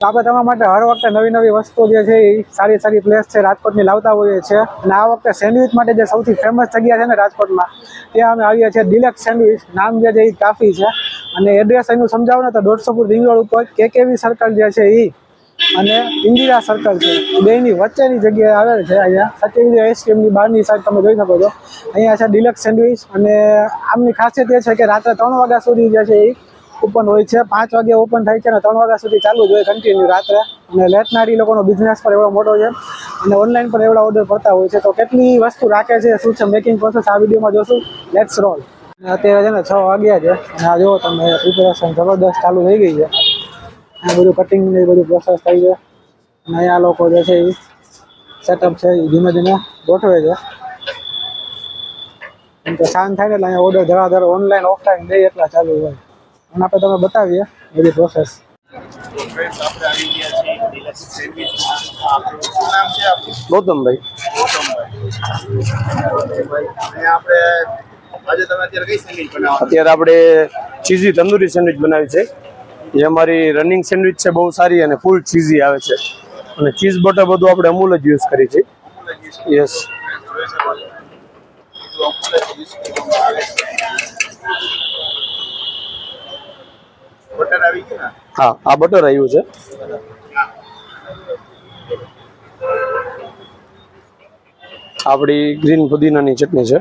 આપણે તમારા માટે હર વખતે નવી નવી વસ્તુઓ જે છે એ સારી સારી પ્લેસ છે, રાજકોટની લાવતા હોઈએ છીએ. અને આ વખતે સેન્ડવિચ માટે જે સૌથી ફેમસ જગ્યા છે ને રાજકોટમાં, ત્યાં અમે આવીએ છીએ ડિલેક્સ સેન્ડવિચ નામ જે છે એ કાફી છે. અને એડ્રેસ એનું સમજાવો ને તો દોઢસોપુર ફૂટ રિંગ રોડ ઉપર કેકેવી સર્કલ જે છે એ અને ઇન્દિરા સર્કલ છે. બેની વચ્ચેની જગ્યાએ આવેલ છે અહીંયા. સત્યવિજય આઈસ્ક્રીમની બહારની સાઈડ તમે જોઈ શકો છો. અહીંયા છે ડિલક્સ સેન્ડવિચ અને આમની ખાસિયત એ છે કે રાત્રે ત્રણ વાગ્યા સુધી જે છે એ ઓપન હોય છે. પાંચ વાગે ઓપન થાય છે અને ત્રણ વાગ્યા સુધી ચાલુ જ હોય કન્ટિન્યુ રાત્રે. અને લેટનારી લોકોનો બિઝનેસ પણ એવડો મોટો છે. અને ઓનલાઈન પણ એવડા ઓર્ડર પડતા હોય છે. તો કેટલી વસ્તુ રાખે છે, શું છે મેકિંગ પ્રોસેસ આ વિડીયોમાં જોશું. લેટ્સ રોલ અત્યારે છે ને છ વાગ્યા છે. અને આ જુઓ તમે પ્રિપેરેશન જબરદસ્ત ચાલુ થઈ ગઈ છે. આ બધું કટિંગ ને બધું પ્રોસેસ થઈ છે. અને અહીંયા લોકો જે છે એ સેટઅપ છે એ ધીમે ધીમે ગોઠવે છે. શાંત થાય ને એટલે અહીંયા ઓર્ડર ધરાધર ઓનલાઈન ઓફલાઈન બે એટલા ચાલુ હોય. અને આપણે તમે બતાવીએ બધી પ્રોસેસ ગૌતમભાઈ. અત્યારે આપણે ચીઝી તંદૂરી સેન્ડવિચ બનાવી છે. એ અમારી રનિંગ સેન્ડવિચ છે, બહુ સારી અને ફૂલ ચીઝી આવે છે. અને ચીઝ બટર બધું આપણે અમૂલ જ યુઝ કરી છે યસ બટર આવી ગયું ને? હા આ બટર આવ્યું છે. આપણી ગ્રીન પુદીનાની ચટણી છે.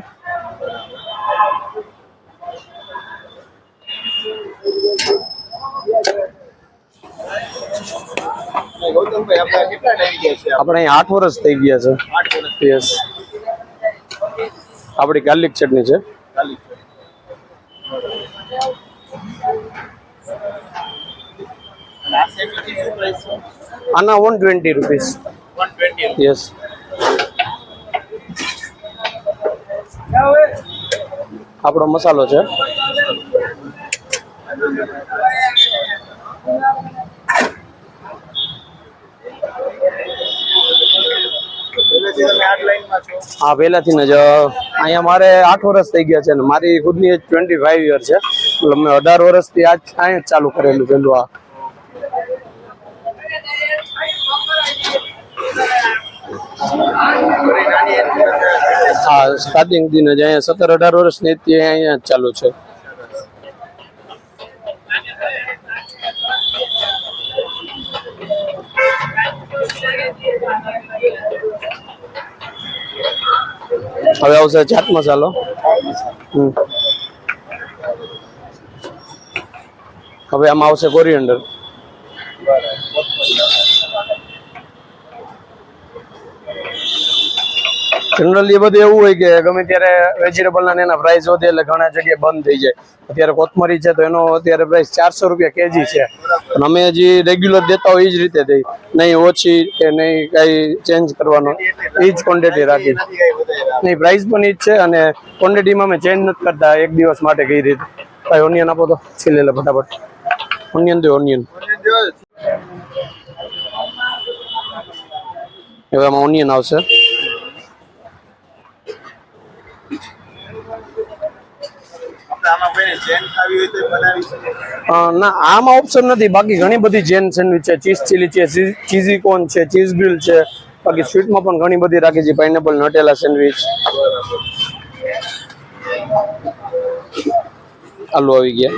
આપણે અહીં આઠ વર્ષ થઈ ગયા છે. યસ આપણી ગાર્લિક ચટણી છે ચાલી અને આ સેન્ડવિચની શું પ્રાઇસ છે આના વન ટ્વેન્ટી રૂપીસ યસ આપણો મસાલો છે હા પહેલાથી જ અહીંયા મારે આઠ વર્ષ થઈ ગયા છે અને મારી ખુદની એજ ટ્વેન્ટી ફાઈવ યર છે. એટલે મેં અઢાર વર્ષથી આજ અહીંયા ચાલુ કરેલું પેલું આ. હા સ્ટાર્ટિંગ દિન જ અહીંયા સત્તર અઢાર વર્ષની અહીંયા ચાલુ છે. હવે આવશે ચાટ મસાલો હવે આમાં આવશે કોરિયન્ડર જનરલી બધું એવું હોય કે ગમે ત્યારે વેજીટેબલ ના એના પ્રાઇસ વધે એટલે ઘણા જગ્યાએ બંધ થઈ જાય. અત્યારે કોથમરી છે તો એનો અત્યારે પ્રાઇસ ચારસો રૂપિયા કેજી છે. પણ અમે હજી રેગ્યુલર દેતા હોય એ જ રીતે થઈ નહીં ઓછી કે નહીં કઈ ચેન્જ કરવાનો. એ જ ક્વોન્ટિટી રાખી નહીં પ્રાઇસ પણ એ જ છે અને ક્વોન્ટિટીમાં અમે ચેન્જ નથી કરતા. એક દિવસ માટે કઈ રીતે. ભાઈ ઓનિયન આપો તો. છીલે લે ફટાફટ. ઓનિયન દો ઓનિયન હવે આમાં ઓનિયન આવશે આપણે આમાં કોઈને ચેન ખાવી હોય તો એ બનાવી શકે અ, ના, આમાં ઓપ્શન નથી. બાકી ઘણી બધી જેન સેન્ડવિચ છે. ચીઝ ચીલી છે ચીઝી કોર્ન છે ચીઝ ગ્રીલ છે. બાકી સ્વીટમાં પણ ઘણી બધી રાખી છે. પાઇનેપલ નટેલા સેન્ડવિચ આલુ આવી ગયા.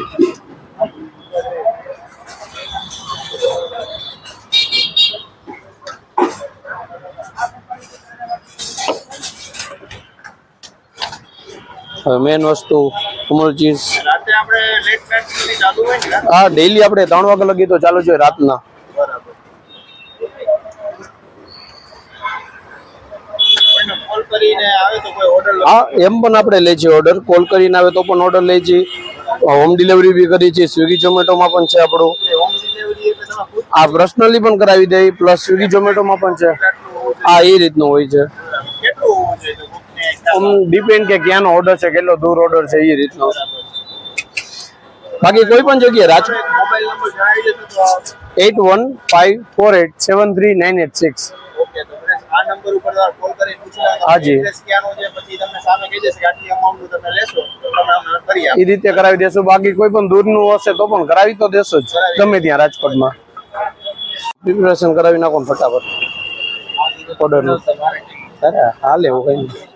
મેન વસ્તુ ને હા ડેઈલી આપણે ત્રણ વાગે લગી તો ચાલુ છે રાતના. હા એમ પણ આપણે લઈએ છીએ ઓર્ડર કોલ કરીને આવે તો પણ ઓર્ડર લઈએ છીએ હોમ ડિલિવરી બી કરી છીએ સ્વિગી ઝોમેટોમાં પણ છે આપણું. આ પર્સનલી પણ કરાવી દે પ્લસ સ્વિગી ઝોમેટોમાં પણ છે. હા આ એ રીતનું હોય છે જોઈએ કેટલું હોવું જોઈએ તો કોકને આમ ડિપેન્ડ કે ક્યાંનો ઓર્ડર છે કેટલો દૂર ઓર્ડર છે એ રીતનો. બાકી કોઈ પણ જગ્યાએ રાજ મોબાઈલ નંબર જણાવી દેશો તો eight one five four eight seven three nine eight six. Okay તો આ નંબર ઉપર કોલ કરીને પૂછી લેવાનું. હાજી. એડ્રેસ ક્યાંનો પછી તમને સામે કહી દેશે કે આટલી અમાઉન્ટ તમે લેશો તો તમે અમને કરી એ રીતે કરાવી દેશું. બાકી કોઈ પણ દૂરનું હશે તો પણ કરાવી તો દેશો જ. ગમે ત્યાં રાજકોટમાં. પ્રિપેરેશન કરાવી નાખો ફટાફટ. ઓર્ડરનું. અરે હાલે એવું કઈ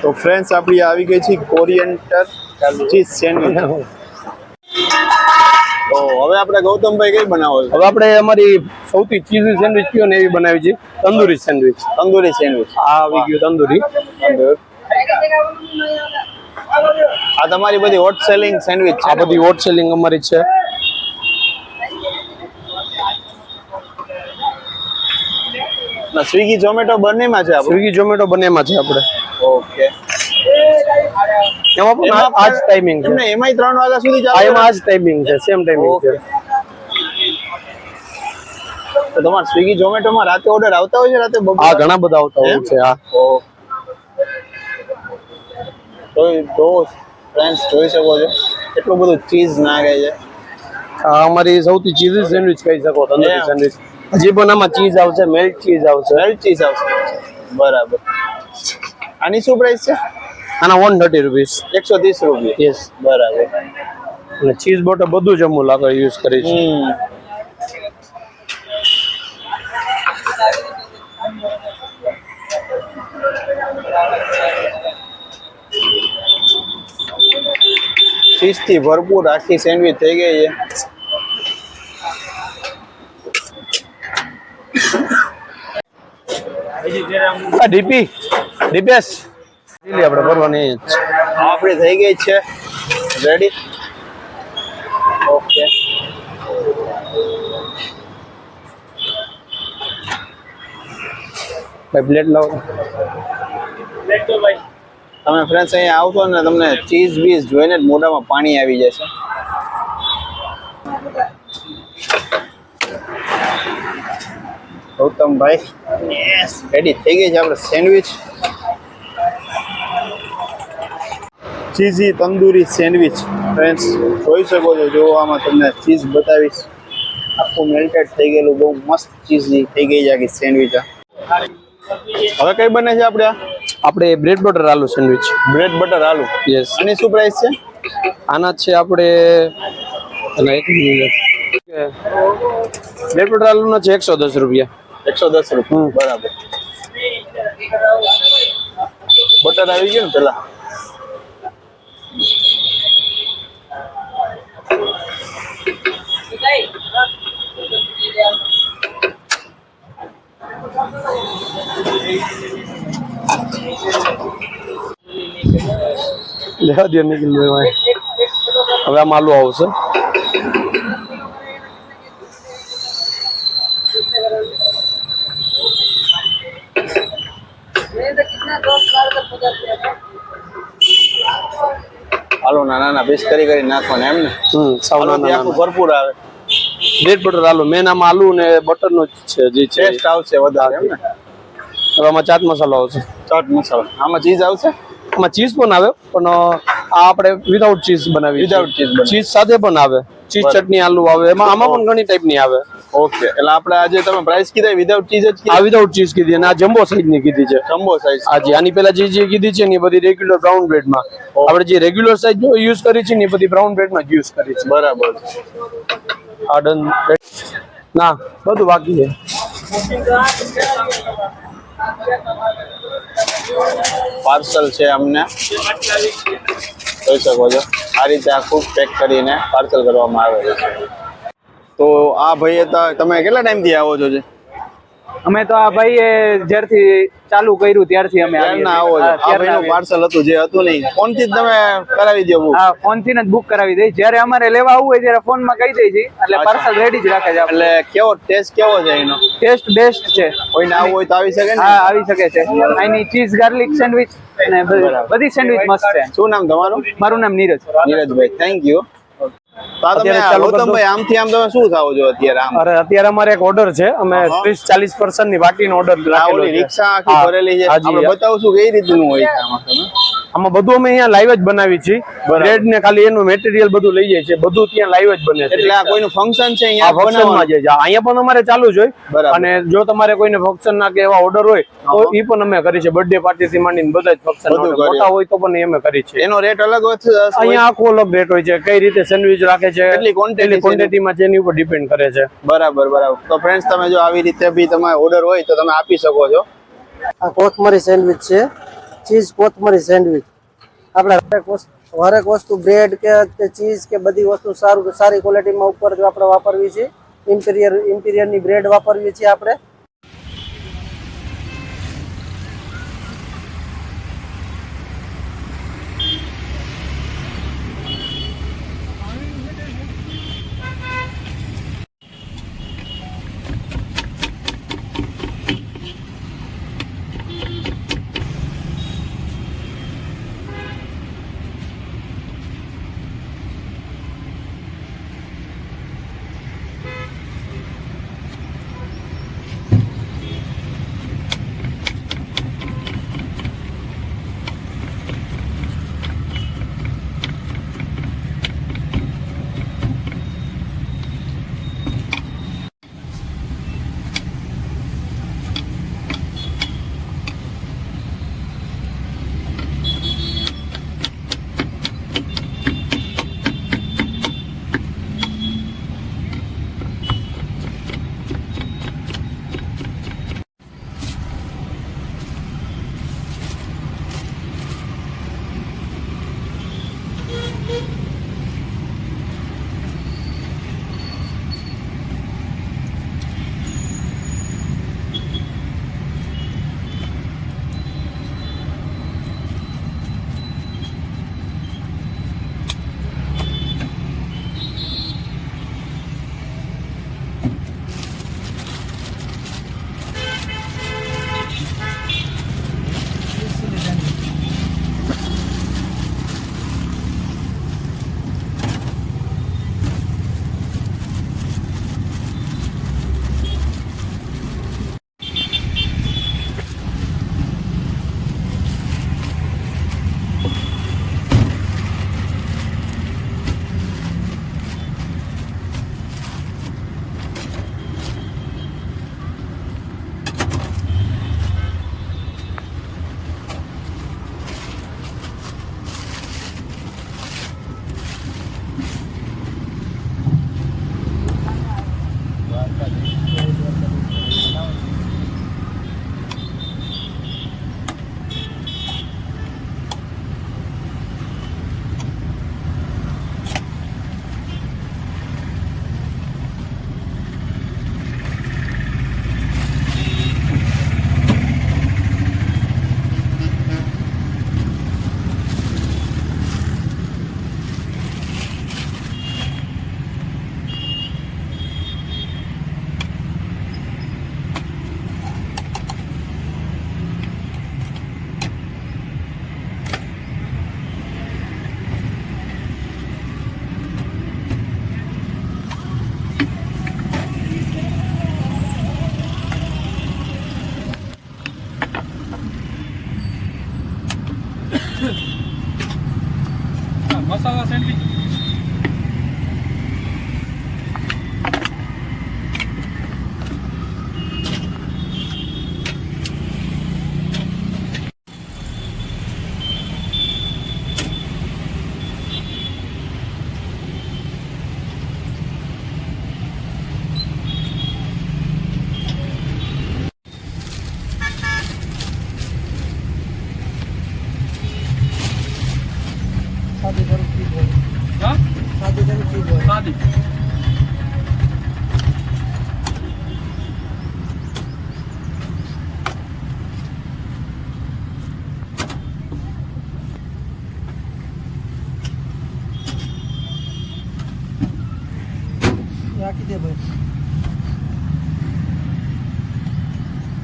તો ફ્રેન્ડ્સ આપણી આવી ગઈ છે કોરિયન્ટર ચીઝ સેન્ડવિચ. હવે આપણે ગૌતમભાઈ કઈ બનાવો હવે આપણે અમારી સૌથી ચીઝી સેન્ડવિચ કયો ને એવી બનાવી છે? તંદુરી સેન્ડવિચ તંદૂરી સેન્ડવિચ આ આવી ગયું તંદુરી. આ તમારી બધી હોટ સેલિંગ સેન્ડવિચ આ બધી હોટ સેલિંગ અમારી છે. સ્વિગી ઝોમેટો બંનેમાં છે સ્વિગી ઝોમેટો બંનેમાં છે આપણે. ઓકે. એમાં પણ આ- આ ટાઈમિંગ છે. એમાંય ત્રણ વાગ્યા સુધી આ એમાં આજ ટાઈમિંગ છે સેમ ટાઈમિંગ છે. તો તમારે સ્વિગી ઝોમેટોમાં રાતે ઓર્ડર આવતા હોય છે રાતે બપોર હા ઘણા બધા આવતા હોય? છે હા. તો તો ફ્રેન્ડ્સ જોઈ શકો છો. એટલું બધું ચીઝ નાખે છે. આ અમારી સૌથી ચીઝી સેન્ડવિચ કહી શકો તંદુરી સેન્ડવિચ હજી પણ આમાં ચીઝ આવશે મેલ્ટ ચીઝ આવશે. મેલ્ટ ચીઝ આવશે. બરાબર. આની શું પ્રાઇસ છે? આના વન થર્ટી રૂપીસ એકસો ત્રીસ રૂપિયા. યસ બરાબર. અને ચીઝ બોટર બધું જ અમૂલ આગળ યુઝ કરી છે. હમ. ચીઝ ભરપૂર આખી સેન્ડવિચ થઈ ગઈ છે. ડીપી ડીપીએસ લીલી આપણે ભરવાની આપણી થઈ ગઈ છે. રેડી ઓકે ભાઈ પ્લેટ લાવો. ભાઈ તમે ફ્રેન્ડ્સ અહીંયા આવશો ને તમને ચીઝ બીઝ જોઈને જ મોઢામાં પાણી આવી જશે. ગૌતમભાઈ. યસ રેડી થઈ ગઈ છે આપણે sandwich cheesy tandoori sandwich friends જોઈ શકો છો જો આમાં તમને ચીઝ બતાવીશ. આખું મેલ્ટેડ થઈ ગયેલું બહુ મસ્ત ચીઝી થઈ ગઈ છે આખી સેન્ડવિચ હવે કઈ બને છે આપણે આપણે bread butter aloo sandwich bread butter aloo? Yes આની શું પ્રાઇસ છે? આના છે આપણે એક મિનિટ બ્રેડ બટર આલુનો છે એકસો દસ રૂપિયા. એકસો દસ રૂપિયા. બરાબર. બટર આવી ગયું ને પેલા? લેવા દે નીકળી હવે આ માલું આવશે. હાલો ના નાના પીસ કરી કરી નાખવાના એમ ને? હમ સાવ નાના. આખું ભરપૂર આવે. બ્રેડ બટર આલુ મેન આમાં આલુ ને બટર નો છે જે છે. ટેસ્ટ આવશે વધારે એમ ને? હવે આમાં ચાટ મસાલો આવશે. ચાટ મસાલો. આમાં ચીઝ આવશે? આમાં ચીઝ પણ આવે પણ આ આપણે વિધાઉટ ચીઝ બનાવી વિધાઉટ ચીઝ ચીઝ સાથે પણ આવે. ચીઝ ચટણી આલુ આવે. એમાં આમાં પણ ઘણી ટાઈપની આવે. ઓકે એટલે આપણે આજે તમે પ્રાઇસ કીધા વિધાઉટ ચીઝ જ આ વિધાઉટ ચીઝ કીધી અને આ જમ્બો સાઈઝની કીધી છે. જમ્બો સાઈઝ આજે આની પેલા જે જે કીધી છે ને એ બધી રેગ્યુલર બ્રાઉન બ્રેડમાં. આપણે જે રેગ્યુલર સાઈઝ યુઝ કરી છે ને એ બધી બ્રાઉન બ્રેડમાં યુઝ કરી છે. બરાબર. આ ડન ના બધું બાકી છે. પાર્સલ છે અમને. જોઈ શકો છો. આ રીતે આખું પેક કરીને પાર્સલ કરવામાં આવે છે. તો આ ભાઈ તમે કેટલા ટાઈમથી આવો છો જે? અમે તો આ ભાઈએ જ્યારથી ચાલુ કર્યું ત્યારથી અમે આવીએ. પાર્સલ હતું જે હતું નહીં. ફોનથી જ તમે કરાવી દો બુક. હા ફોનથી જ બુક કરાવી દઈ જ્યારે અમારે લેવા આવવું હોય ત્યારે ફોનમાં કહી દઈ છે એટલે પાર્સલ રેડી જ રાખે છે એટલે કેવો ટેસ્ટ કેવો છે એનો? ટેસ્ટ બેસ્ટ છે. કોઈને આવવું હોય તો આવી શકે ને? હા આવી શકે છે. અહીંની ચીઝ ગાર્લિક સેન્ડવિચ અને બધી સેન્ડવિચ મસ્ત છે. શું નામ તમારું? મારું નામ નીરજ. નીરજભાઈ થેન્ક યુ અરે અત્યારે અમારે એક ઓર્ડર છે. અમે ત્રીસ ચાલીસ પર્સન્ટની વાટીનો ઓર્ડર આ રિક્ષા આખી ભરેલી છે. બતાવશું કઈ રીતનું હોય આમાં બધું અમે અહીંયા લાઈવ જ બનાવી છીએ. બ્રેડ ને ખાલી એનું મટીરિયલ બધું લઈ જાય છે. બધું ત્યાં લાઈવ જ બને છે. એટલે આ કોઈનું ફંક્શન છે અહીંયા ફંક્શનમાં જે અહીંયા પણ અમારે ચાલુ જ હોય. બરાબર. અને જો તમારે કોઈને ફંક્શન ના કે એવા ઓર્ડર હોય તો એ પણ અમે કરી છે. બર્થડે પાર્ટી થી માંડીને બધા જ ફંક્શન મોટા હોય તો પણ અમે કરી છે એનો રેટ અલગ હોય અહીંયા આખો અલગ રેટ હોય છે. કઈ રીતે સેન્ડવિચ રાખે છે? કેટલી ક્વોન્ટિટી કેટલી માં છે એની ઉપર ડિપેન્ડ કરે છે. બરાબર બરાબર. તો ફ્રેન્ડ્સ તમે જો આવી રીતે બી તમારે ઓર્ડર હોય તો તમે આપી શકો છો. આ કોથમરી સેન્ડવિચ છે. ચીઝ કોથમરી સેન્ડવિચ. આપણે હરેક વસ્તુ હરેક વસ્તુ બ્રેડ કે ચીઝ કે બધી વસ્તુ સારું સારી ક્વોલિટીમાં ઉપર આપણે વાપરવી છે. ઇમ્પિરિયર ઇમ્પિરિયરની બ્રેડ વાપરવી છીએ આપણે.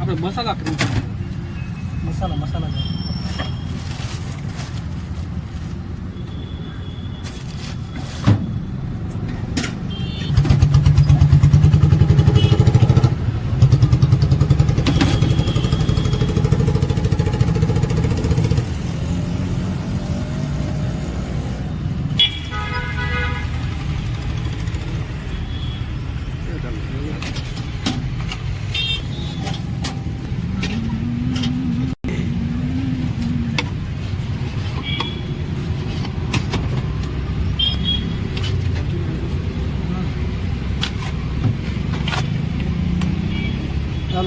આપણે મસાલા ક્રીમ મસાલા મસાલા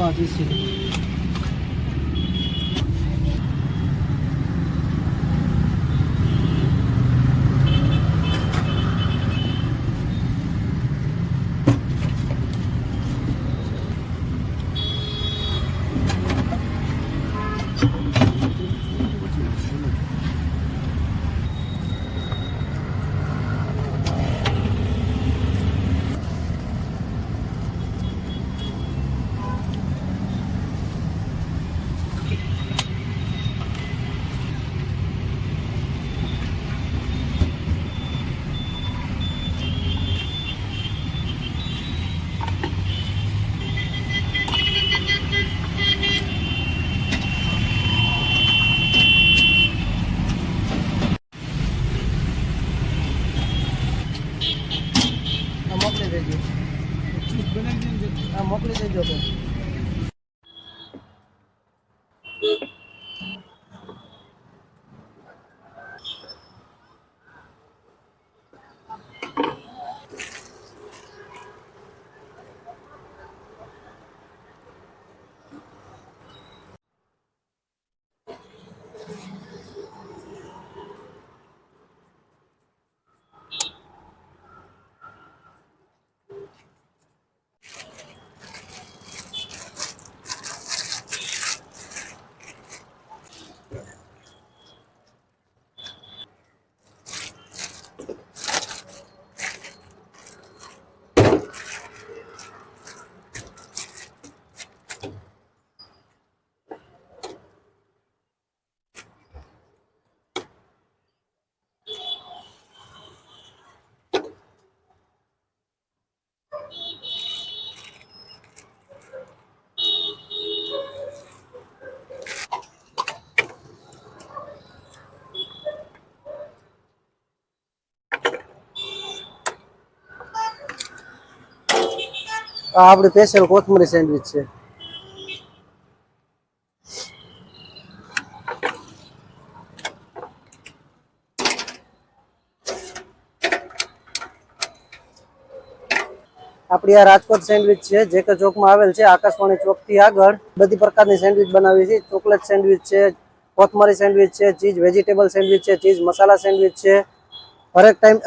જાય હા ચીઝ આપણી સ્પેશિયલ કોથમરી સેન્ડવિચ છે. આપણી આ રાજકોટ સેન્ડવિચ છે, જે કે ચોકમાં આવેલ છે, આકાશવાણી ચોકથી આગળ. બધી પ્રકારની સેન્ડવિચ બનાવી છે. ચોકલેટ સેન્ડવિચ છે, કોથમરી સેન્ડવિચ છે ચીઝ વેજીટેબલ સેન્ડવિચ છે ચીઝ મસાલા સેન્ડવિચ છે. હરેક ટાઈમ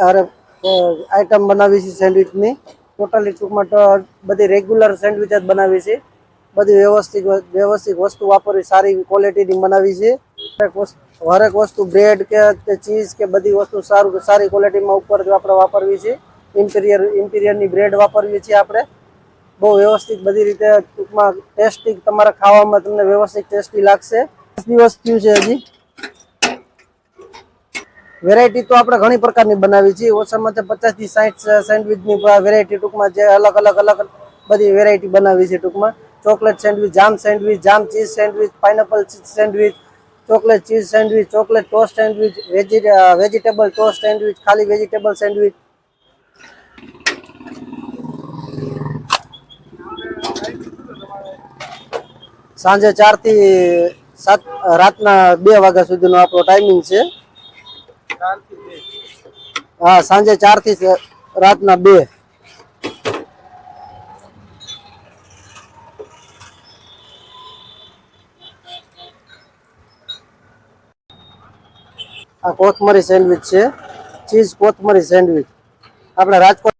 આઈટમ બનાવી છે સેન્ડવિચની ટોટલી ટૂંકમાં બધી રેગ્યુલર સેન્ડવિચ જ બનાવી છે. બધી વ્યવસ્થિત વ્યવસ્થિત વસ્તુ વાપરવી, સારી ક્વોલિટીની બનાવી છે. હરેક વસ્તુ હરેક વસ્તુ બ્રેડ કે ચીઝ કે બધી વસ્તુ સારું, સારી ક્વોલિટીમાં ઉપર આપણે વાપરવી છે. ઇન્ટિરિયર, ઇન્ટિરિયરની બ્રેડ વાપરવી છે આપણે. બહુ વ્યવસ્થિત બધી રીતે ટૂંકમાં ટેસ્ટી તમારા ખાવામાં તમને વ્યવસ્થિત ટેસ્ટી લાગશે. દિવસ થયું છે હજી. વેરાયટી તો આપણે ઘણી પ્રકારની બનાવી છે ઓછામાં ઓછા પચાસથી સાઠ સેન્ડવિચની વેરાયટી ટૂંકમાં જે અલગ અલગ અલગ બધી વેરાયટી બનાવી છે ટૂંકમાં. Chocolate sandwich jam sandwich jam cheese sandwich pineapple sandwich chocolate cheese sandwich chocolate toast sandwich vegetable toast sandwich ખાલી વેજીટેબલ સેન્ડવિચ સાંજે ચારથી સાત, રાતના બે વાગ્યા સુધીનો આપણો ટાઈમિંગ છે. હા, સાંજે ચારથી રાતના બે. આ કોથમરી સેન્ડવિચ છે. ચીઝ કોથમરી સેન્ડવિચ. આપણે રાજકોટ